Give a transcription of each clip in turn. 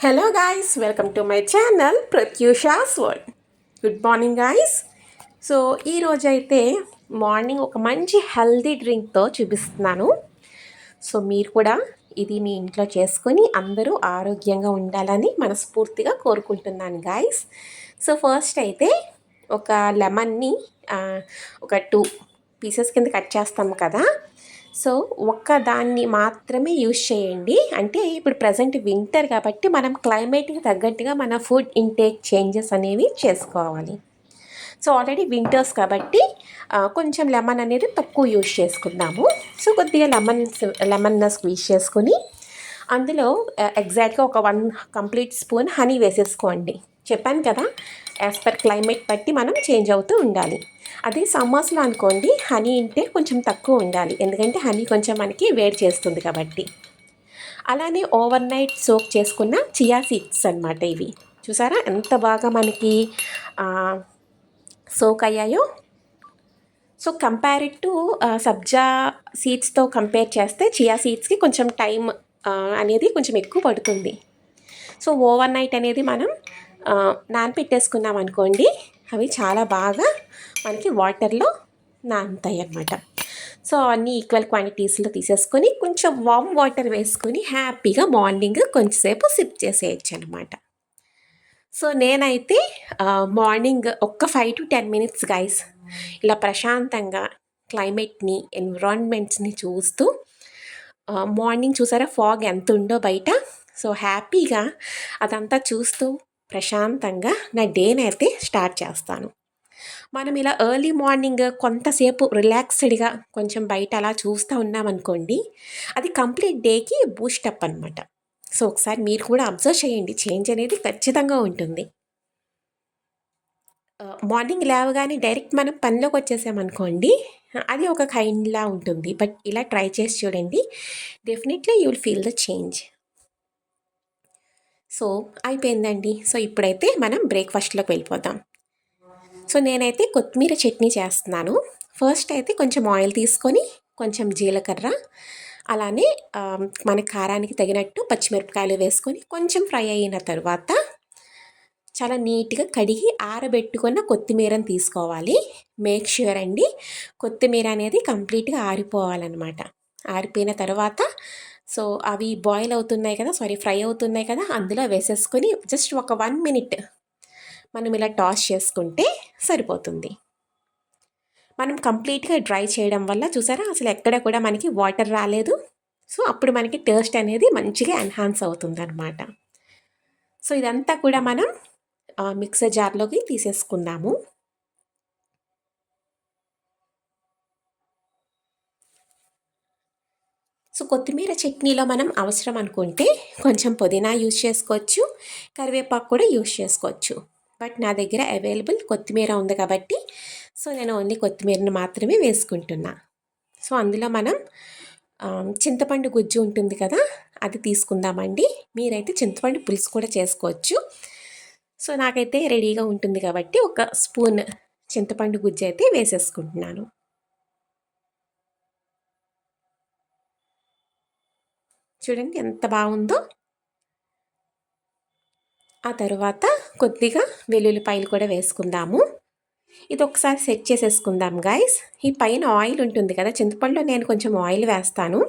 Hello guys welcome to my channel Prathyusha's world good morning guys so ఈరోజైతే morning ఒక మంచి healthy డ్రింక్తో చూపిస్తున్నాను. So మీరు కూడా ఇది మీ ఇంట్లో చేసుకొని అందరూ ఆరోగ్యంగా ఉండాలని మనస్ఫూర్తిగా కోరుకుంటున్నాను గాయస్ సో ఫస్ట్ అయితే ఒక లెమన్ని ఒక టూ పీసెస్ కింద కట్ చేస్తాము కదా. సో ఒక్క దాన్ని మాత్రమే యూజ్ చేయండి. అంటే ఇప్పుడు ప్రజెంట్ వింటర్ కాబట్టి మనం క్లైమేట్కి తగ్గట్టుగా మన ఫుడ్ ఇంటేక్ చేంజెస్ అనేవి చేసుకోవాలి. సో ఆల్రెడీ వింటర్స్ కాబట్టి కొంచెం లెమన్ అనేది తక్కువ యూజ్ చేసుకుందాము. సో కొద్దిగా లెమన్ లెమన్న స్క్వీజ్ చేసుకుని అందులో ఎగ్జాక్ట్గా ఒక వన్ కంప్లీట్ స్పూన్ హనీ వేసేసుకోండి. చెప్పాను కదా యాజ్ పర్ క్లైమేట్ బట్టి మనం చేంజ్ అవుతూ ఉండాలి. అదే సమ్మర్స్లో అనుకోండి హనీ ఇంటే కొంచెం తక్కువ ఉండాలి. ఎందుకంటే హనీ కొంచెం మనకి వేడి చేస్తుంది కాబట్టి. అలానే ఓవర్ నైట్ సోక్ చేసుకున్న చియా సీడ్స్ అన్నమాట ఇవి. చూసారా? ఎంత బాగా మనకి సోక్ అయ్యాయో? సో కంపేర్ టు సబ్జా సీడ్స్తో కంపేర్ చేస్తే చియా సీడ్స్కి కొంచెం టైం అనేది కొంచెం ఎక్కువ పడుతుంది. సో ఓవర్ నైట్ అనేది మనం నానపెట్టేసుకున్నాం అనుకోండి అవి చాలా బాగా మనకి వాటర్లో నానుతాయి అన్నమాట సో అన్నీ ఈక్వల్ క్వాంటిటీస్లో తీసేసుకొని కొంచెం వామ్ వాటర్ వేసుకొని హ్యాపీగా మార్నింగ్ కొంచెంసేపు సిప్ చేసేయచ్చు అనమాట సో నేనైతే మార్నింగ్ ఒక్క five to ten minutes guys ఇలా ప్రశాంతంగా క్లైమేట్ని ఎన్విరాన్మెంట్స్ని చూస్తూ మార్నింగ్ చూసారా ఫాగ్ ఎంత ఉందో బయట. సో హ్యాపీగా అదంతా చూస్తూ ప్రశాంతంగా నా డేని అయితే స్టార్ట్ చేస్తాను. మనం ఇలా ఎర్లీ మార్నింగ్ కొంతసేపు రిలాక్స్డ్గా కొంచెం బయట అలా చూస్తూ ఉన్నామనుకోండి అది కంప్లీట్ డేకి బూస్టప్ అనమాట సో ఒకసారి మీరు కూడా అబ్జర్వ్ చేయండి చేంజ్ అనేది ఖచ్చితంగా ఉంటుంది. మార్నింగ్ లేవగానే డైరెక్ట్ మనం పనిలోకి వచ్చేసామనుకోండి అది ఒక కైండ్లా ఉంటుంది. బట్ ఇలా ట్రై చేసి చూడండి definitely you will feel the change. So అయిపోయిందండి. సో ఇప్పుడైతే మనం బ్రేక్ఫాస్ట్లోకి వెళ్ళిపోదాం. సో నేనైతే కొత్తిమీర చట్నీ చేస్తున్నాను. ఫస్ట్ అయితే కొంచెం ఆయిల్ తీసుకొని కొంచెం జీలకర్ర అలానే మన కారానికి తగినట్టు పచ్చిమిరపకాయలు వేసుకొని కొంచెం ఫ్రై అయిన తర్వాత చాలా నీట్గా కడిగి ఆరబెట్టుకున్న కొత్తిమీరని తీసుకోవాలి. మేక్ ష్యూర్ అండి. కొత్తిమీర అనేది కంప్లీట్గా ఆరిపోవాలన్నమాట. ఆరిపోయిన తర్వాత సో అవి బాయిల్ అవుతున్నాయి కదా సారీ ఫ్రై అవుతున్నాయి కదా అందులో వేసేసుకొని జస్ట్ ఒక వన్ మినిట్ మనం ఇలా టాస్ చేసుకుంటే సరిపోతుంది. మనం కంప్లీట్గా డ్రై చేయడం వల్ల చూసారా అసలు ఎక్కడ కూడా మనకి వాటర్ రాలేదు. సో అప్పుడు మనకి టేస్ట్ అనేది మంచిగా ఎన్హాన్స్ అవుతుంది అనమాట సో ఇదంతా కూడా మనం మిక్సర్ జార్లోకి తీసేసుకుందాము. సో కొత్తిమీర చట్నీలో మనం అవసరం అనుకుంటే కొంచెం పుదీనా యూజ్ చేసుకోవచ్చు కరివేపాకు కూడా యూజ్ చేసుకోవచ్చు. బట్ నా దగ్గర అవైలబుల్ కొత్తిమీర ఉంది కాబట్టి సో నేను ఓన్లీ కొత్తిమీరను మాత్రమే వేసుకుంటున్నా. సో అందులో మనం చింతపండు గుజ్జు ఉంటుంది కదా అది తీసుకుందామండి. మీరైతే చింతపండు పులుసు కూడా చేసుకోవచ్చు. సో నాకైతే రెడీగా ఉంటుంది కాబట్టి ఒక స్పూన్ చింతపండు గుజ్జు అయితే వేసేసుకుంటున్నాను. చూడండి ఎంత బాగుందో. ఆ తర్వాత కొద్దిగా వెల్లుల్లిపాయలు కూడా వేసుకుందాము. ఇది ఒకసారి సెట్ చేసేసుకుందాం గాయస్ ఈ పైన ఆయిల్ ఉంటుంది కదా చింతపండులో నేను కొంచెం ఆయిల్ వేస్తాను.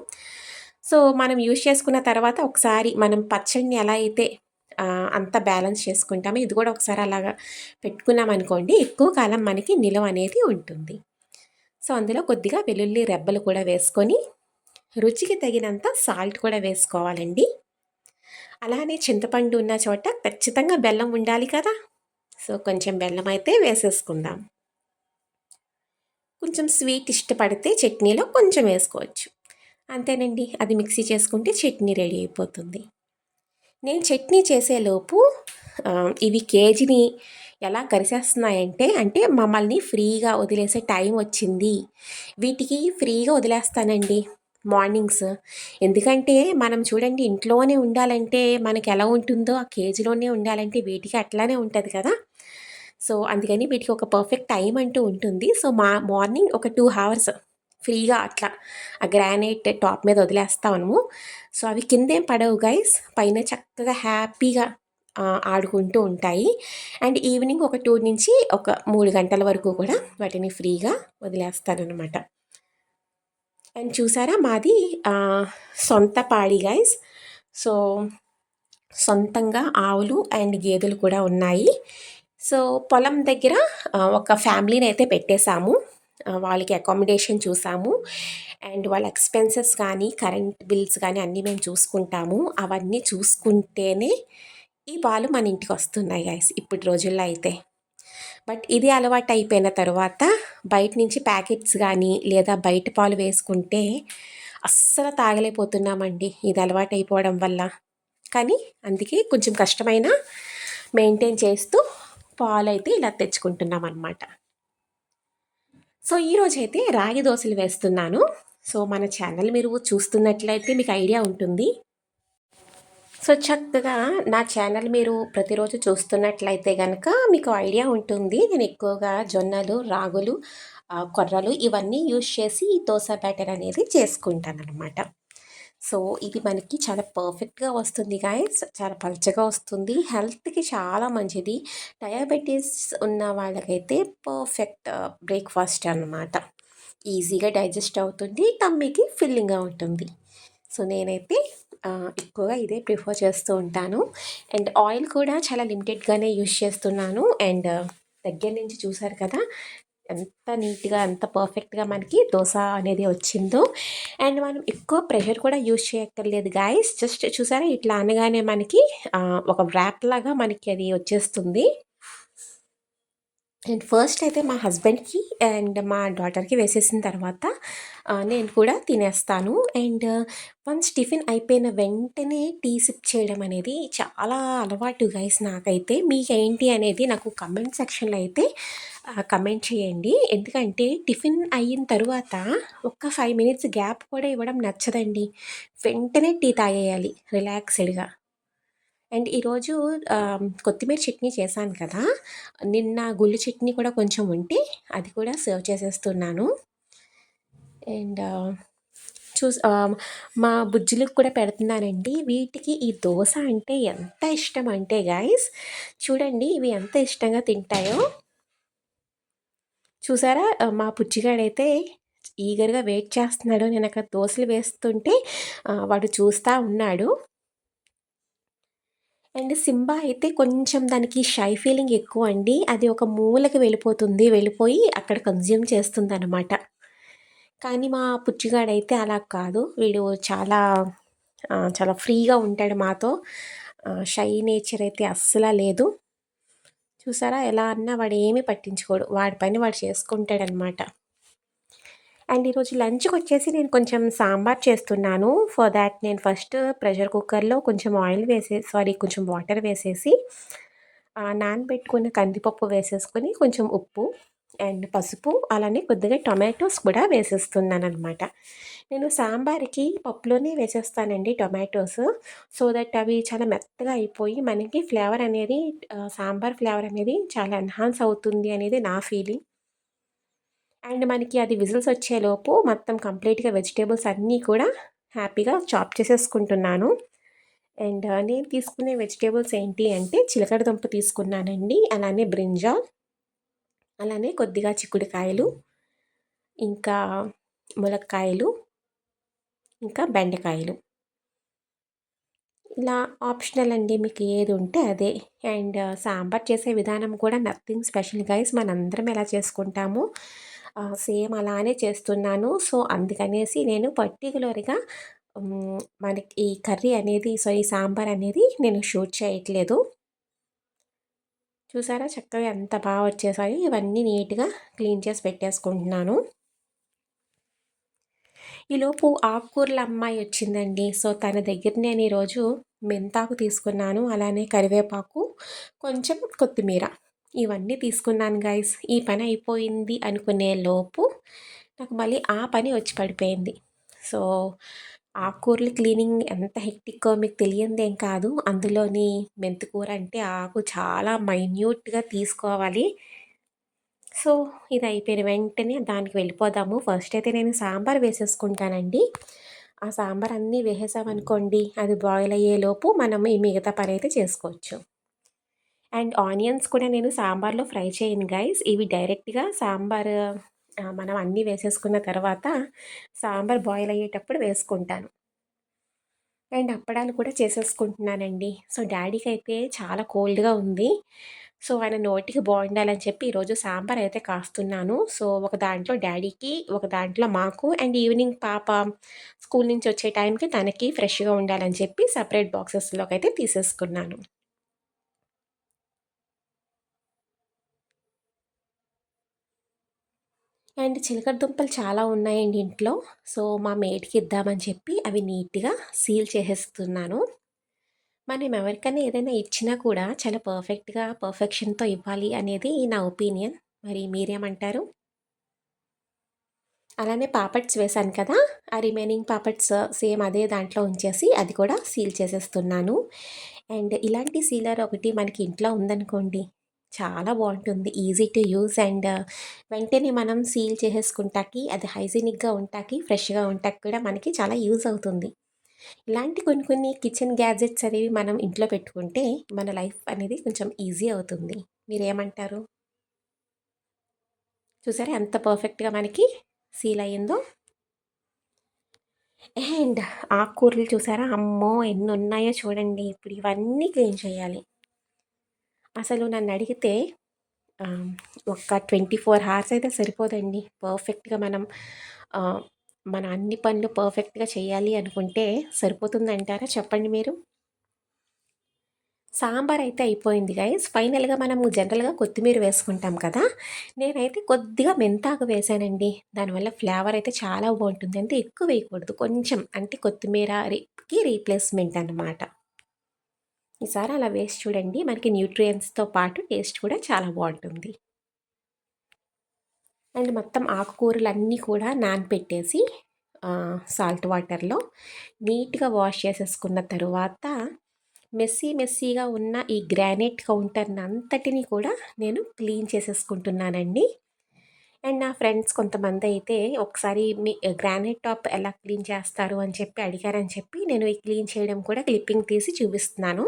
సో మనం యూజ్ చేసుకున్న తర్వాత ఒకసారి మనం పచ్చడిని ఎలా అయితే అంత బ్యాలెన్స్ చేసుకుంటామో ఇది కూడా ఒకసారి అలాగా పెట్టుకున్నాం అనుకోండి ఎక్కువ కాలం మనకి నిలవ అనేది ఉంటుంది. సో అందులో కొద్దిగా వెల్లుల్లి రెబ్బలు కూడా వేసుకొని రుచికి తగినంత సాల్ట్ కూడా వేసుకోవాలండి. అలానే చింతపండు ఉన్న చోట ఖచ్చితంగా బెల్లం ఉండాలి కదా. సో కొంచెం బెల్లం అయితే వేసేసుకుందాం. కొంచెం స్వీట్ ఇష్టపడితే చట్నీలో కొంచెం వేసుకోవచ్చు. అంతేనండి. అది మిక్సీ చేసుకుంటే చట్నీ రెడీ అయిపోతుంది. నేను చట్నీ చేసేలోపు ఇవి కేజీని ఎలా కరిసేస్తున్నాయంటే అంటే మమ్మల్ని ఫ్రీగా వదిలేసే టైం వచ్చింది. వీటికి ఫ్రీగా వదిలేస్తానండి. మార్నింగ్స్. ఎందుకంటే మనం చూడండి ఇంట్లోనే ఉండాలంటే మనకి ఎలా ఉంటుందో ఆ కేజీలోనే ఉండాలంటే వీటికి అట్లానే ఉంటుంది కదా. సో అందుకని వీటికి ఒక పర్ఫెక్ట్ టైం అంటూ ఉంటుంది. సో మా మార్నింగ్ ఒక టూ అవర్స్ ఫ్రీగా అట్లా ఆ గ్రానైట్ టాప్ మీద వదిలేస్తా మనము సో అవి కిందేం పడవు గైస్. పైన చక్కగా హ్యాపీగా ఆడుకుంటూ ఉంటాయి. అండ్ ఈవినింగ్ ఒక టూ నుంచి ఒక మూడు గంటల వరకు కూడా వాటిని ఫ్రీగా వదిలేస్తానమాట అండ్ చూసారా? మాది సొంత పాడి గైస్ సో సొంతంగా ఆవులు అండ్ గేదెలు కూడా ఉన్నాయి. సో పొలం దగ్గర ఒక ఫ్యామిలీని అయితే పెట్టేశాము. వాళ్ళకి అకామిడేషన్ చూసాము. అండ్ వాళ్ళ ఎక్స్పెన్సెస్ కానీ కరెంట్ బిల్స్ కానీ అన్నీ మేము చూసుకుంటాము. అవన్నీ చూసుకుంటేనే ఈ వాళ్ళు మన ఇంటికి వస్తున్నాయి గైస్ ఇప్పటి రోజుల్లో అయితే. బట్ ఇది అలవాటు అయిపోయిన తర్వాత బయట నుంచి ప్యాకెట్స్ కానీ లేదా బయట పాలు వేసుకుంటే అస్సలు తాగలేకపోతున్నామండి. ఇది అలవాటు అయిపోవడం వల్ల. కానీ అందుకే కొంచెం కష్టమైన మెయింటైన్ చేస్తూ పాలు అయితే ఇలా తెచ్చుకుంటున్నాం అనమాట సో ఈరోజైతే రాగి దోశలు వేస్తున్నాను. సో మన ఛానల్ మీరు చూస్తున్నట్లయితే మీకు ఐడియా ఉంటుంది. సో చక్కగా నా ఛానల్ మీరు ప్రతిరోజు చూస్తున్నట్లయితే కనుక మీకు ఐడియా ఉంటుంది. నేను ఎక్కువగా జొన్నలు రాగులు కొర్రలు ఇవన్నీ యూజ్ చేసి ఈ దోశ బ్యాటర్ అనేది చేసుకుంటాను అనమాట సో ఇది మనకి చాలా పర్ఫెక్ట్గా వస్తుంది గాయస్. చాలా పలచగా వస్తుంది. హెల్త్కి చాలా మంచిది. డయాబెటీస్ ఉన్న వాళ్ళకైతే పర్ఫెక్ట్ బ్రేక్ఫాస్ట్ అన్నమాట. ఈజీగా డైజెస్ట్ అవుతుంది. టమ్మీకి ఫిల్లింగ్గా ఉంటుంది. సో నేనైతే ఎక్కువగా ఇదే ప్రిఫర్ చేస్తూ ఉంటాను. అండ్ ఆయిల్ కూడా చాలా లిమిటెడ్గానే యూస్ చేస్తున్నాను. అండ్ దగ్గర నుంచి చూసారు కదా ఎంత నీట్గా ఎంత పర్ఫెక్ట్గా మనకి దోశ అనేది వచ్చిందో. అండ్ మనం ఎక్కువ ప్రెషర్ కూడా యూజ్ చేయక్కర్లేదు గాయస్. జస్ట్ చూసారా ఇట్లా అనగానే మనకి ఒక ర్యాప్ లాగా మనకి అది వచ్చేస్తుంది. నేను ఫస్ట్ అయితే మా హస్బెండ్కి అండ్ మా డాటర్కి వేసేసిన తర్వాత నేను కూడా తినేస్తాను. అండ్ వన్స్ టిఫిన్ అయిపోయిన వెంటనే టీ సిప్ చేయడం అనేది చాలా అలవాటు గైస్ నాకైతే. మీకేంటి ఏంటి అనేది నాకు కమెంట్ సెక్షన్లో అయితే కమెంట్ చేయండి. ఎందుకంటే టిఫిన్ అయిన తర్వాత ఒక్క ఫైవ్ మినిట్స్ గ్యాప్ కూడా ఇవ్వడం నచ్చదండి. వెంటనే టీ తాగేయాలి రిలాక్స్డ్గా. అండ్ ఈరోజు కొత్తిమీర చట్నీ చేశాను కదా. నిన్న గుళ్ళు చట్నీ కూడా కొంచెం ఉంటే అది కూడా సర్వ్ చేసేస్తున్నాను. అండ్ చూస్ మా బుజ్జులకు కూడా పెడుతున్నానండి. వీటికి ఈ దోశ అంటే ఎంత ఇష్టం అంటే గాయస్ చూడండి ఇవి ఎంత ఇష్టంగా తింటాయో. చూసారా? మా పుచ్చిగాడైతే ఈగర్గా వెయిట్ చేస్తున్నాడు. నేను అక్కడ దోశలు వేస్తుంటే వాడు చూస్తూ ఉన్నాడు. అండ్ సింబా అయితే కొంచెం దానికి షై ఫీలింగ్ ఎక్కువ అండి. అది ఒక మూలకి వెళ్ళిపోతుంది. వెళ్ళిపోయి అక్కడ కన్జ్యూమ్ చేస్తుంది అనమాట కానీ మా పుచ్చిగాడైతే అలా కాదు. వీడు చాలా చాలా ఫ్రీగా ఉంటాడు మాతో. షై నేచర్ అయితే అస్సలా లేదు. చూసారా? ఎలా అన్నా వాడు ఏమీ పట్టించుకోడు. వాడి పని వాడు చేసుకుంటాడనమాట అండ్ ఈరోజు లంచ్కి వచ్చేసి నేను కొంచెం సాంబార్ చేస్తున్నాను. ఫర్ దాట్ నేను ఫస్ట్ ప్రెషర్ కుక్కర్లో కొంచెం ఆయిల్ వేసే సారీ కొంచెం వాటర్ వేసేసి నానబెట్టుకున్న కందిపప్పు వేసేసుకొని కొంచెం ఉప్పు అండ్ పసుపు అలానే కొద్దిగా టొమాటోస్ కూడా వేసేస్తున్నాను అనమాట నేను సాంబార్కి పప్పులోనే వేసేస్తానండి టొమాటోస్. సో దట్ అవి చాలా మెత్తగా అయిపోయి మనకి ఫ్లేవర్ అనేది సాంబార్ ఫ్లేవర్ అనేది చాలా ఎన్హాన్స్ అవుతుంది అనేది నా ఫీలింగ్. అండ్ మనకి అది విజిల్స్ వచ్చేలోపు మొత్తం కంప్లీట్గా వెజిటేబుల్స్ అన్నీ కూడా హ్యాపీగా చాప్ చేసేసుకుంటున్నాను. అండ్ నేను తీసుకునే వెజిటేబుల్స్ ఏంటి అంటే చిలకడ దుంప తీసుకున్నానండి అలానే బ్రింజాల్ అలానే కొద్దిగా చిక్కుడుకాయలు ఇంకా ములక్కాయలు ఇంకా బెండకాయలు. ఇలా ఆప్షనల్ అండి మీకు ఏది ఉంటే అదే. అండ్ సాంబార్ చేసే విధానం కూడా నథింగ్ స్పెషల్ గైస్ మనందరం ఎలా చేసుకుంటాము. సేమ్ అలానే చేస్తున్నాను. సో అందుకనేసి నేను పర్టికులర్గా మనకి ఈ కర్రీ అనేది సారీ సాంబార్ అనేది నేను షూట్ చేయట్లేదు. చూసారా? చక్కగా ఎంత బాగా వచ్చేసాయో. ఇవన్నీ నీట్గా క్లీన్ చేసి పెట్టేసుకుంటున్నాను. ఈలోపు ఆకుకూరల అమ్మాయి వచ్చిందండి. సో తన దగ్గర నేను ఈరోజు మెంతాకు తీసుకున్నాను. అలానే కరివేపాకు కొంచెం కొత్తిమీర. ఇవన్నీ తీసుకున్నాను గైస్ ఈ పని అయిపోయింది అనుకునే లోపు నాకు మళ్ళీ ఆ పని వచ్చి పడిపోయింది. సో ఆకుకూరలు క్లీనింగ్ ఎంత హెక్టిక్కో మీకు తెలియంది ఏం కాదు. అందులోని మెంతికూర అంటే ఆకు చాలా మైన్యూట్గా తీసుకోవాలి. సో ఇది అయిపోయిన వెంటనే దానికి వెళ్ళిపోదాము. ఫస్ట్ అయితే నేను సాంబార్ వేసేసుకుంటానండి. ఆ సాంబార్ అన్నీ వేసేసామనుకోండి అది బాయిల్ అయ్యేలోపు మనం ఈ మిగతా పని అయితే చేసుకోవచ్చు. అండ్ ఆనియన్స్ కూడా నేను సాంబార్లో ఫ్రై చేయను గైస్. ఇవి డైరెక్ట్గా సాంబార్ మనం అన్నీ వేసేసుకున్న తర్వాత సాంబార్ బాయిల్ అయ్యేటప్పుడు వేసుకుంటాను. అండ్ అప్పడాలు కూడా చేసేసుకుంటున్నానండి. సో డాడీకి అయితే చాలా కోల్డ్గా ఉంది. సో ఆయన నోటికి బాగుండాలని చెప్పి ఈరోజు సాంబార్ అయితే కాస్తున్నాను. సో ఒక దాంట్లో డాడీకి ఒక దాంట్లో మాకు అండ్ ఈవినింగ్ పాప స్కూల్ నుంచి వచ్చే టైంకి తనకి ఫ్రెష్గా ఉండాలని చెప్పి సపరేట్ బాక్సెస్లోకి అయితే తీసేసుకున్నాను. అండ్ చిలకడ దుంపలు చాలా ఉన్నాయండి ఇంట్లో. సో మా మేడ్కి ఇద్దామని చెప్పి అవి నీట్గా సీల్ చేసేస్తున్నాను. మనం ఎవరికైనా ఏదైనా ఇచ్చినా కూడా చాలా పర్ఫెక్ట్గా పర్ఫెక్షన్తో ఇవ్వాలి అనేది నా ఒపీనియన్. మరి మీరేమంటారు? అలానే పాపట్స్ వేశాను కదా ఆ రిమైనింగ్ పాపట్స్ సేమ్ అదే దాంట్లో ఉంచేసి అది కూడా సీల్ చేసేస్తున్నాను. అండ్ ఇలాంటి సీలర్ ఒకటి మనకి ఇంట్లో ఉందనుకోండి చాలా బాగుంటుంది. ఈజీ టు యూస్ అండ్ వెంటనే మనం సీల్ చేసేసుకుంటాకి అది హైజీనిక్గా ఉంటాకి ఫ్రెష్గా ఉంటాకి కూడా మనకి చాలా యూజ్ అవుతుంది. ఇలాంటి కొన్ని కొన్ని కిచెన్ గ్యాజెట్స్ అనేవి మనం ఇంట్లో పెట్టుకుంటే మన లైఫ్ అనేది కొంచెం ఈజీ అవుతుంది. మీరేమంటారు? చూసారా ఎంత పర్ఫెక్ట్గా మనకి సీల్ అయ్యిందో? అండ్ ఆకుకూరలు చూసారా? అమ్మో! ఎన్ని ఉన్నాయో చూడండి. ఇప్పుడు ఇవన్నీ క్లీన్ చేయాలి. అసలు నన్ను అడిగితే ఒక ట్వంటీ ఫోర్ అవర్స్ అయితే సరిపోదండి. పర్ఫెక్ట్గా మనం మన అన్ని పనులు పర్ఫెక్ట్గా చేయాలి అనుకుంటే సరిపోతుందంటారా? చెప్పండి మీరు. సాంబార్ అయితే అయిపోయింది గైస్ ఫైనల్గా మనము జనరల్గా కొత్తిమీర వేసుకుంటాం కదా. నేనైతే కొద్దిగా మెంతాకు వేసానండి. దానివల్ల ఫ్లేవర్ అయితే చాలా బాగుంటుంది. అంటే ఎక్కువ వేయకూడదు. కొంచెం అంటే కొత్తిమీరకి రీప్లేస్మెంట్ అనమాట ఈసారి అలా వేసి చూడండి. మనకి న్యూట్రియన్స్తో పాటు టేస్ట్ కూడా చాలా బాగుంటుంది. అండ్ మొత్తం ఆకుకూరలు అన్నీ కూడా నానపెట్టేసి సాల్ట్ వాటర్లో నీట్గా వాష్ చేసేసుకున్న తరువాత మెస్సీ మెస్సీగా ఉన్న ఈ గ్రానైట్ కౌంటర్ని అంతటిని కూడా నేను క్లీన్ చేసేసుకుంటున్నానండి. అండ్ నా ఫ్రెండ్స్ కొంతమంది అయితే ఒకసారి మీ గ్రానైట్ టాప్ ఎలా క్లీన్ చేస్తారు అని చెప్పి అడిగారని చెప్పి నేను ఈ క్లీన్ చేయడం కూడా క్లిప్పింగ్ తీసి చూపిస్తున్నాను.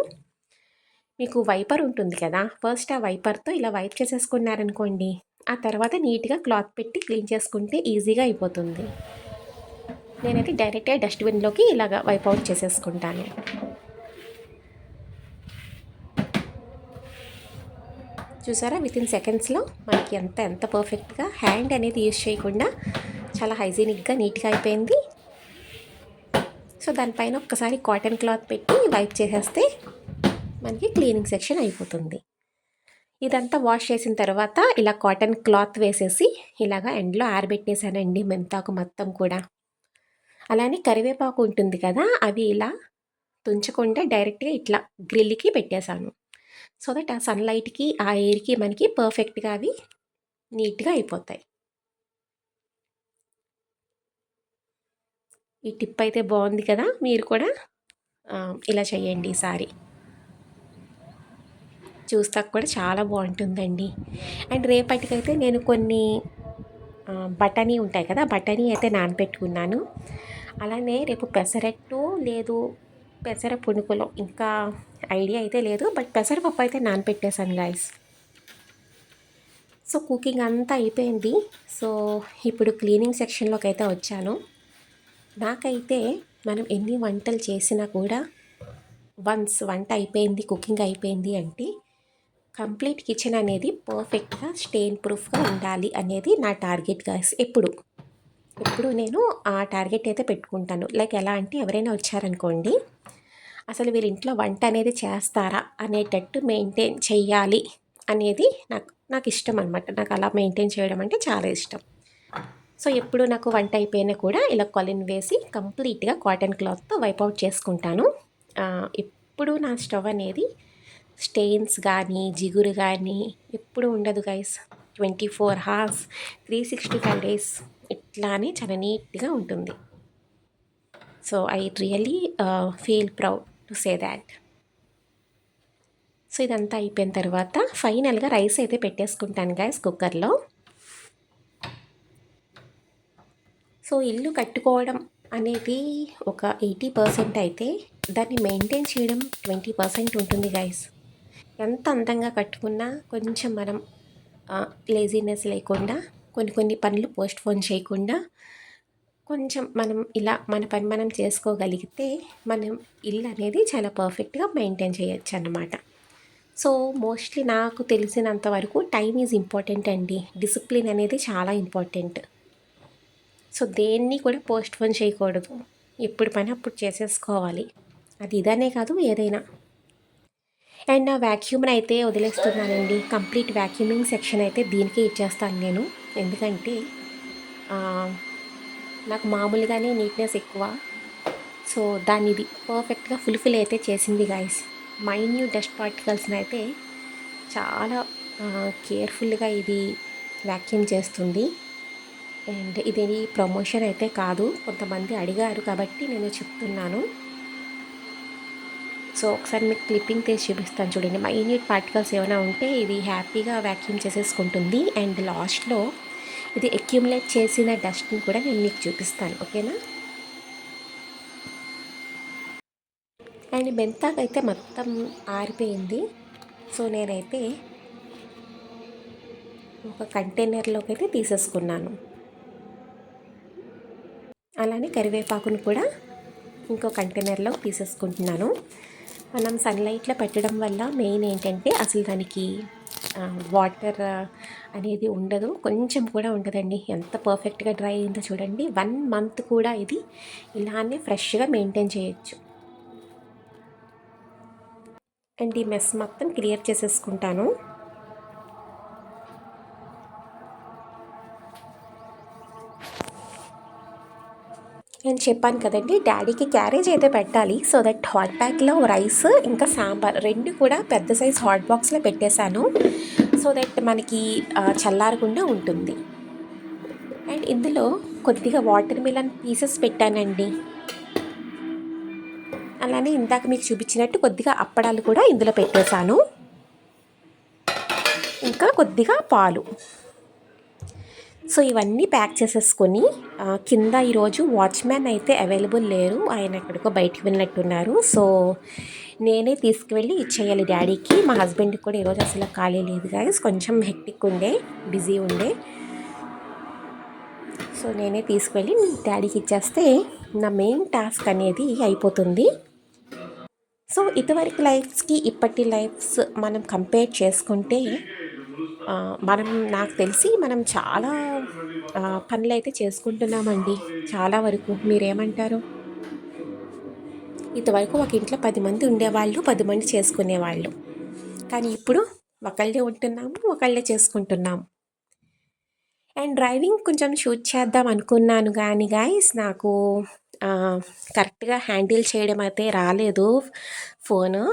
మీకు వైపర్ ఉంటుంది కదా ఫస్ట్ ఆ వైపర్తో ఇలా వైప్ చేసేసుకున్నారనుకోండి ఆ తర్వాత నీట్గా క్లాత్ పెట్టి క్లీన్ చేసుకుంటే ఈజీగా అయిపోతుంది. నేనైతే డైరెక్ట్గా డస్ట్బిన్లోకి ఇలాగ వైప్ అవుట్ చేసేసుకుంటాను. చూసారా? విత్ ఇన్ సెకండ్స్లో మనకి ఎంత ఎంత పర్ఫెక్ట్గా హ్యాండ్ అనేది యూజ్ చేయకుండా చాలా హైజీనిక్గా నీట్గా అయిపోయింది. సో దానిపైన ఒక్కసారి కాటన్ క్లాత్ పెట్టి వైప్ చేసేస్తే మనకి క్లీనింగ్ సెక్షన్ అయిపోతుంది. ఇదంతా వాష్ చేసిన తర్వాత ఇలా కాటన్ క్లాత్ వేసేసి ఇలాగా ఎండ్లో ఆరబెట్టేశానండి మెంతాకు మొత్తం కూడా. అలానే కరివేపాకు ఉంటుంది కదా అవి ఇలా తుంచకుండా డైరెక్ట్గా ఇట్లా గ్రిల్కి పెట్టేశాను. సో దట్ ఆ సన్లైట్కి ఆ ఎయిర్కి మనకి పర్ఫెక్ట్గా అవి నీట్గా అయిపోతాయి. ఈ టిప్ అయితే బాగుంది కదా? మీరు కూడా ఇలా చేయండి ఈసారి. చూస్తా కూడా చాలా బాగుంటుందండి. అండ్ రేపటికైతే నేను కొన్ని బఠానీ ఉంటాయి కదా? బఠానీ అయితే నానబెట్టుకున్నాను. అలానే రేపు పెసరట్టు లేదు పెసర పునుకులు ఇంకా ఐడియా అయితే లేదు. బట్ పెసరపప్పు అయితే నానపెట్టేశాను గాయస్ సో కుకింగ్ అంతా అయిపోయింది. సో ఇప్పుడు క్లీనింగ్ సెక్షన్లోకి అయితే వచ్చాను. నాకైతే మనం ఎన్ని వంటలు చేసినా కూడా వన్స్ వంట అయిపోయింది కుకింగ్ అయిపోయింది అంటే కంప్లీట్ కిచెన్ అనేది పర్ఫెక్ట్గా స్టెయిన్ ప్రూఫ్గా ఉండాలి అనేది నా టార్గెట్ గాయస్ ఎప్పుడు? ఎప్పుడు నేను ఆ టార్గెట్ అయితే పెట్టుకుంటాను. లైక్ ఎలా అంటే ఎవరైనా వచ్చారనుకోండి అసలు వీరి ఇంట్లో వంట అనేది చేస్తారా అనేటట్టు మెయింటైన్ చెయ్యాలి అనేది నాకు నాకు ఇష్టం అనమాట నాకు అలా మెయింటైన్ చేయడం అంటే చాలా ఇష్టం. సో ఎప్పుడు నాకు వంట అయిపోయినా కూడా ఇలా కొలిన్ వేసి కంప్లీట్గా కాటన్ క్లాత్తో వైపౌట్ చేసుకుంటాను. ఇప్పుడు నా స్టవ్ అనేది స్టెయిన్స్ కానీ జిగురు కానీ ఎప్పుడు ఉండదు guys. Twenty four hours three sixty five days ఇట్లానే చాలా నీట్గా ఉంటుంది. So I really feel proud. To say that so ఇదంతా అయిపోయిన తర్వాత ఫైనల్గా రైస్ అయితే పెట్టేసుకుంటాను గాయస్ కుక్కర్లో. సో ఇల్లు కట్టుకోవడం అనేది ఒక ఎయిటీ పర్సెంట్ అయితే దాన్ని మెయింటైన్ చేయడం ట్వంటీ పర్సెంట్ ఉంటుంది గైస్ ఎంత అందంగా కట్టుకున్నా కొంచెం మనం లేజినెస్ లేకుండా కొన్ని కొన్ని పనులు పోస్ట్ పోన్ చేయకుండా కొంచెం మనం ఇలా మన పని మనం చేసుకోగలిగితే మనం ఇల్లు అనేది చాలా పర్ఫెక్ట్గా మెయింటైన్ చేయొచ్చు అన్నమాట సో మోస్ట్లీ నాకు తెలిసినంత వరకు టైం ఈజ్ ఇంపార్టెంట్ అండి. డిసిప్లిన్ అనేది చాలా ఇంపార్టెంట్. సో దేన్ని కూడా పోస్ట్ పోన్ చేయకూడదు. ఎప్పుడు పని అప్పుడు చేసేసుకోవాలి. అది ఇదనే కాదు ఏదైనా. అండ్ నా వ్యాక్యూమ్ని అయితే వదిలేస్తున్నానండి. కంప్లీట్ వ్యాక్యూమింగ్ సెక్షన్ అయితే దీనికే ఇచ్చేస్తాను నేను. ఎందుకంటే నాకు మామూలుగానే నీట్నెస్ ఎక్కువ. సో దాన్ని ఇది పర్ఫెక్ట్గా ఫుల్ఫిల్ అయితే చేసింది గాయస్ మైన్యూ డస్ట్ పార్టికల్స్ని అయితే చాలా కేర్ఫుల్గా ఇది వ్యాక్యూమ్ చేస్తుంది. అండ్ ఇది ప్రమోషన్ అయితే కాదు. కొంతమంది అడిగారు కాబట్టి నేను చెప్తున్నాను. సో ఒకసారి మీకు క్లిప్పింగ్ తీసి చూపిస్తాను చూడండి. మైన్యూట్ పార్టికల్స్ ఏమైనా ఉంటే ఇది హ్యాపీగా వ్యాక్యూమ్ చేసేసుకుంటుంది. అండ్ లాస్ట్లో ఇది అక్యుములేట్ చేసిన డస్ట్ని కూడా నేను మీకు చూపిస్తాను ఓకేనా? అండ్ మెంతాకు అయితే మొత్తం ఆరిపోయింది. సో నేనైతే ఒక కంటైనర్లోకి అయితే తీసేసుకున్నాను. అలానే కరివేపాకును కూడా ఇంకో కంటైనర్లో తీసేసుకుంటున్నాను. మనం సన్లైట్లో పెట్టడం వల్ల మెయిన్ ఏంటంటే అసలు దానికి వాటర్ అనేది ఉండదు. కొంచెం కూడా ఉండదండి. ఎంత పర్ఫెక్ట్గా డ్రై అయిందో చూడండి. వన్ మంత్ కూడా ఇది ఇలానే ఫ్రెష్గా మెయింటైన్ చేయొచ్చు. అండ్ ఈ మెస్ మొత్తం క్లియర్ చేసేసుకుంటాను. నేను చెప్పాను కదండి డాడీకి క్యారేజ్ అయితే పెట్టాలి. సో దట్ హాట్ బ్యాగ్లో రైస్ ఇంకా సాంబార్ రెండు కూడా పెద్ద సైజ్ హాట్ బాక్స్లో పెట్టేశాను. సో దట్ మనకి చల్లారకుండా ఉంటుంది. అండ్ ఇందులో కొద్దిగా వాటర్ మిలన్ పీసెస్ పెట్టానండి. అలానే ఇందాక మీకు చూపించినట్టు కొద్దిగా అప్పడాలు కూడా ఇందులో పెట్టేశాను. ఇంకా కొద్దిగా పాలు. సో ఇవన్నీ ప్యాక్ చేసేసుకొని కింద ఈరోజు వాచ్మ్యాన్ అయితే అవైలబుల్ లేరు. ఆయన ఎక్కడికో బయటికి వెళ్ళినట్టున్నారు. సో నేనే తీసుకువెళ్ళి ఇచ్చేయాలి డాడీకి. మా హస్బెండ్కి కూడా ఈరోజు అసలు ఖాళీ లేదు కానీ కొంచెం హెక్టిక్ ఉండే బిజీ ఉండే. సో నేనే తీసుకువెళ్ళి డాడీకి ఇచ్చేస్తే నా మెయిన్ టాస్క్ అనేది అయిపోతుంది. సో ఇటువరకు లైఫ్స్కి ఇప్పటి లైఫ్స్ మనం కంపేర్ చేసుకుంటే మనం నాకు తెలిసి మనం చాలా పనులు అయితే చేసుకుంటున్నామండి. చాలా వరకు. మీరేమంటారు? ఇంతవరకు ఒక ఇంట్లో పది మంది ఉండేవాళ్ళు పది మంది చేసుకునేవాళ్ళు. కానీ ఇప్పుడు ఒకళ్ళే ఉంటున్నాము ఒకళ్ళే చేసుకుంటున్నాము. అండ్ డ్రైవింగ్ కొంచెం షూట్ చేద్దాం అనుకున్నాను కానీ గాయస్ నాకు కరెక్ట్గా హ్యాండిల్ చేయడం అయితే రాలేదు ఫోను.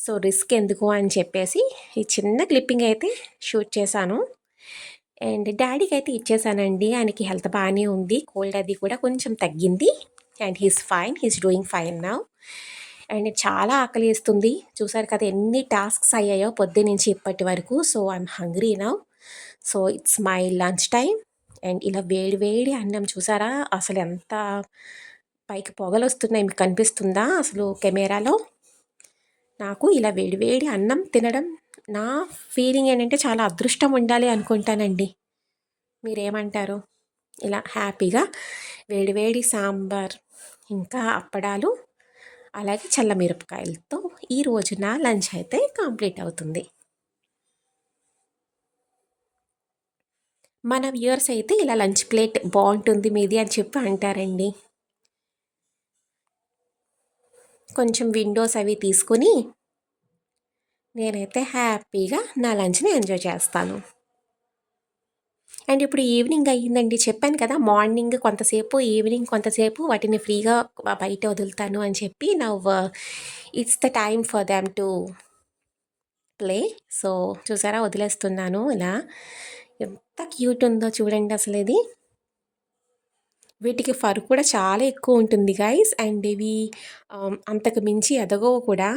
సో రిస్క్ ఎందుకు అని చెప్పేసి ఈ చిన్న క్లిప్పింగ్ అయితే షూట్ చేశాను. అండ్ డాడీకి అయితే ఇచ్చేసానండి. ఆయనకి హెల్త్ బాగానే ఉంది. కోల్డ్ అది కూడా కొంచెం తగ్గింది. And he's fine. He's doing fine నా. అండ్ చాలా ఆకలి వేస్తుంది. చూసారు కదా ఎన్ని టాస్క్స్ అయ్యాయో పొద్దు నుంచి ఇప్పటి వరకు. So I'm hungry now. So it's my lunch time and ఇలా వేడి వేడి అన్నం చూసారా? అసలు ఎంత పైకి పొగలు వస్తున్నాయి మీకు కనిపిస్తుందా అసలు కెమెరాలో? నాకు ఇలా వేడివేడి అన్నం తినడం నా ఫీలింగ్ ఏంటంటే చాలా అదృష్టం ఉండాలి అనుకుంటానండి. మీరేమంటారు? ఇలా హ్యాపీగా వేడివేడి సాంబార్ ఇంకా అప్పడాలు అలాగే చల్ల మిరపకాయలతో ఈ రోజున లంచ్ అయితే కంప్లీట్ అవుతుంది. మన వ్యూవర్స్ అయితే ఇలా లంచ్ ప్లేట్ బాగుంటుంది మీది అని చెప్పి అంటారండి. కొంచెం విండోస్ అవి తీసుకుని నేనైతే హ్యాపీగా నా లంచ్ని ఎంజాయ్ చేస్తాను. అండ్ ఇప్పుడు ఈవినింగ్ అయ్యిందండి. చెప్పాను కదా మార్నింగ్ కొంతసేపు ఈవినింగ్ కొంతసేపు వాటిని ఫ్రీగా బయట వదులుతాను అని చెప్పి now it's the time for them to play so చూసారా? వదిలేస్తున్నాను ఇలా. ఎంత క్యూట్ ఉందో చూడండి అసలు ఇది. వీటికి ఫర్ కూడా చాలా ఎక్కువ ఉంటుంది గైస్ అండ్ ఇవి అంతకు మించి ఎదగవు కూడా.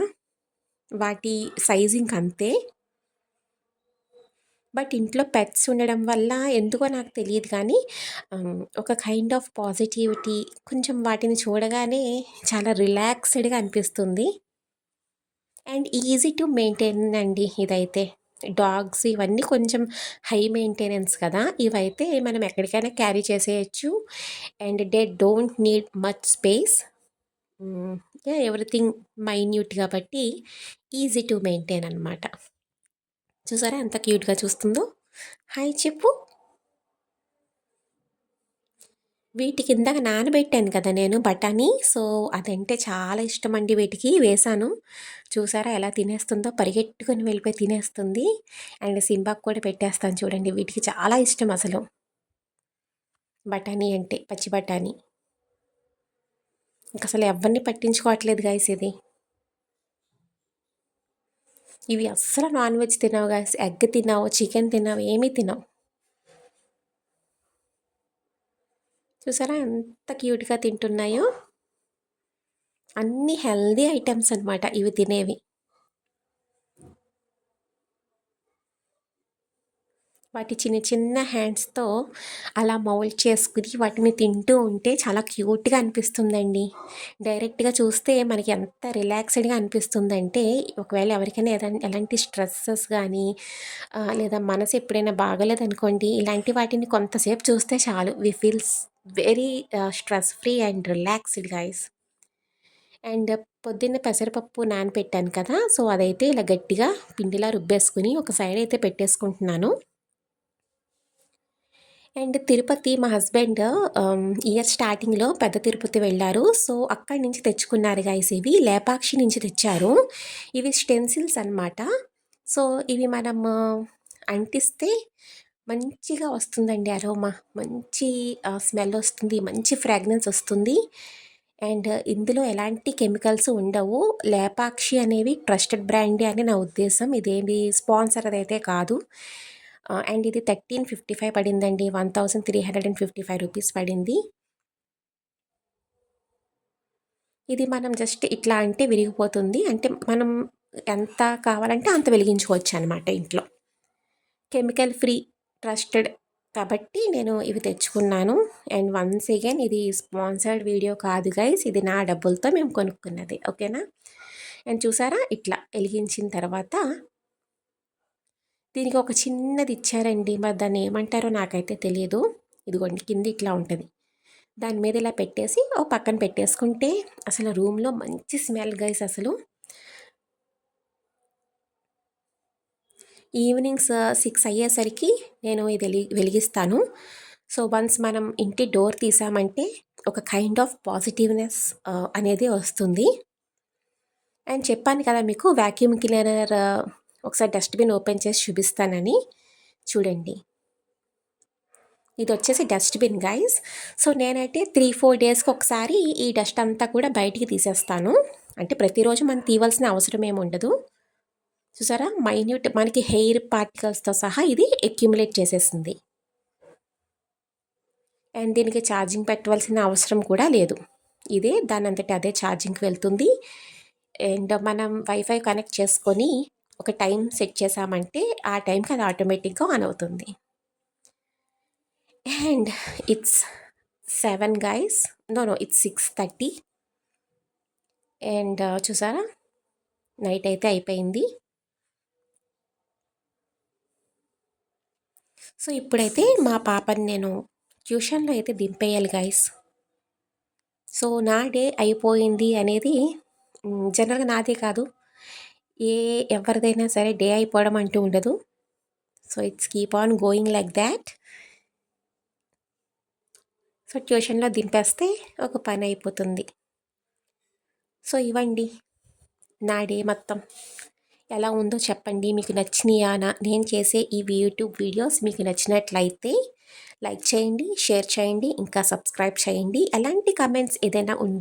వాటి సైజింగ్ అంతే. బట్ ఇంట్లో పెట్స్ ఉండడం వల్ల ఎందుకో నాకు తెలియదు కానీ ఒక కైండ్ ఆఫ్ పాజిటివిటీ కొంచెం వాటిని చూడగానే చాలా రిలాక్స్డ్గా అనిపిస్తుంది. అండ్ ఈజీ టు మెయింటైన్ అండి ఇదైతే. డాగ్స్ ఇవన్నీ కొంచెం హై మెయింటెనెన్స్ కదా! ఇవైతే మనం ఎక్కడికైనా క్యారీ చేసేయచ్చు. And they don't need much space. Everything minute కాబట్టి ఈజీ టు మెయింటైన్ అనమాట చూసారా ఎంత క్యూట్గా చూస్తుందో? హాయ్ చెప్పు. వీటి కిందగా నానబెట్టాను కదా నేను బఠానీ. సో అదంటే చాలా ఇష్టం అండి వీటికి. వేశాను. చూసారా ఎలా తినేస్తుందో? పరిగెట్టుకొని వెళ్ళిపోయి తినేస్తుంది. అండ్ సింబాకు కూడా పెట్టేస్తాను చూడండి. వీటికి చాలా ఇష్టం అసలు. బఠానీ అంటే పచ్చి బఠానీ. ఇంకా అసలు ఎవరిని పట్టించుకోవట్లేదు గాయస్ ఇది. ఇవి అస్సలు నాన్ వెజ్ తినవు గాయస్ ఎగ్ తినవు చికెన్ తినవు ఏమీ తినవు. చూసారా ఎంత క్యూట్గా తింటున్నాయో? అన్ని హెల్దీ ఐటమ్స్ అనమాట ఇవి తినేవి. వాటి చిన్న చిన్న హ్యాండ్స్తో అలా మౌల్డ్ చేసుకుని వాటిని తింటూ ఉంటే చాలా క్యూట్గా అనిపిస్తుందండి. డైరెక్ట్గా చూస్తే మనకి ఎంత రిలాక్స్డ్గా అనిపిస్తుందంటే ఒకవేళ ఎవరికైనా ఏదైనా ఎలాంటి స్ట్రెస్సెస్ కానీ లేదా మనసు ఎప్పుడైనా బాగలేదనుకోండి ఇలాంటి వాటిని కొంతసేపు చూస్తే చాలు. We feels very stress free and relaxed guys and పొద్దున్న పెసరపప్పు నానపెట్టాను కదా సో అదైతే ఇలా గట్టిగా పిండిలా రుబ్బేసుకుని ఒక సైడ్ అయితే పెట్టేసుకుంటున్నాను. అండ్ తిరుపతి మా హస్బెండ్ um, ఇయర్ స్టార్టింగ్లో పెద్ద తిరుపతి వెళ్ళారు. సో అక్కడి నుంచి తెచ్చుకున్నారు గైస్ ఇవి. లేపాక్షి నుంచి తెచ్చారు. ఇవి స్టెన్సిల్స్ అనమాట సో ఇవి మనం uh, అంటిస్తే మంచిగా వస్తుందండి అరోమా. మంచి స్మెల్ వస్తుంది మంచి ఫ్రాగ్రెన్స్ వస్తుంది. అండ్ ఇందులో ఎలాంటి కెమికల్స్ ఉండవు. లేపాక్షి అనేవి ట్రస్టెడ్ బ్రాండే అని నా ఉద్దేశం. ఇదేమి స్పాన్సర్ అదైతే కాదు. అండ్ ఇది థర్టీన్ ఫిఫ్టీ ఫైవ్ పడిందండి. One thousand three hundred and fifty five rupees పడింది. ఇది మనం జస్ట్ ఇట్లా అంటే విరిగిపోతుంది. అంటే మనం ఎంత కావాలంటే అంత వెలిగించుకోవచ్చు అనమాట ఇంట్లో. కెమికల్ ఫ్రీ ట్రస్టెడ్ కాబట్టి నేను ఇవి తెచ్చుకున్నాను. అండ్ వన్స్ అగైన్ ఇది స్పాన్సర్డ్ వీడియో కాదు గైస్. ఇది నా డబ్బులతో మేము కొనుక్కున్నది. ఓకేనా? అండ్ చూసారా? ఇట్లా వెలిగించిన తర్వాత దీనికి ఒక చిన్నది ఇచ్చారండి. మరి దాన్ని ఏమంటారో నాకైతే తెలియదు ఇదిగోండి కింద ఇట్లా ఉంటుంది. దాని మీద ఇలా పెట్టేసి ఓ పక్కన పెట్టేసుకుంటే అసలు రూమ్లో మంచి స్మెల్ గైస్ అసలు. ఈవినింగ్స్ సిక్స్ అయ్యేసరికి నేను ఇది వెలిగిస్తాను. సో వన్స్ మనం ఇంటి డోర్ తీసామంటే ఒక కైండ్ ఆఫ్ పాజిటివ్నెస్ అనేది వస్తుంది. అండ్ చెప్పాను కదా మీకు వ్యాక్యూమ్ క్లీనర్ ఒకసారి డస్ట్బిన్ ఓపెన్ చేసి చూపిస్తానని. చూడండి. ఇది వచ్చేసి డస్ట్బిన్ గైస్. సో నేనైతే త్రీ ఫోర్ డేస్కి ఒకసారి ఈ డస్ట్ అంతా కూడా బయటికి తీసేస్తాను. అంటే ప్రతిరోజు మనం తీవాల్సిన అవసరం ఏమి ఉండదు చూసారా? మైన్యూట్ మనకి హెయిర్ పార్టికల్స్తో సహా ఇది అక్యుములేట్ చేసేసింది అండ్ దీనికి ఛార్జింగ్ పెట్టవలసిన అవసరం కూడా లేదు. ఇదే దాని అంతటి అదే ఛార్జింగ్కి వెళ్తుంది. అండ్ మనం వైఫై కనెక్ట్ చేసుకొని ఒక టైం సెట్ చేసామంటే ఆ టైంకి అది ఆటోమేటిక్గా ఆన్ అవుతుంది. And it's seven guys. No no it's six thirty. And చూసారా? నైట్ అయితే అయిపోయింది. సో ఇప్పుడైతే మా పాపని నేను ట్యూషన్లో అయితే దింపేయాలి గైస్ సో నా డే అయిపోయింది అనేది జనరల్గా నాదే కాదు. ఏ ఎవరిదైనా సరే డే అయిపోవడం అంటూ ఉండదు. So it's keep on going like that so ట్యూషన్లో దింపేస్తే ఒక పని అయిపోతుంది. సో ఇవ్వండి. నా డే మొత్తం. ఎలా ఉందో చెప్పండి. మీకు నచ్చినాయా? నేను చేసే ఈ యూట్యూబ్ వీడియోస్ మీకు నచ్చినట్లయితే లైక్ చేయండి షేర్ చేయండి ఇంకా సబ్స్క్రైబ్ చేయండి. ఎలాంటి కమెంట్స్ ఏదైనా ఉంది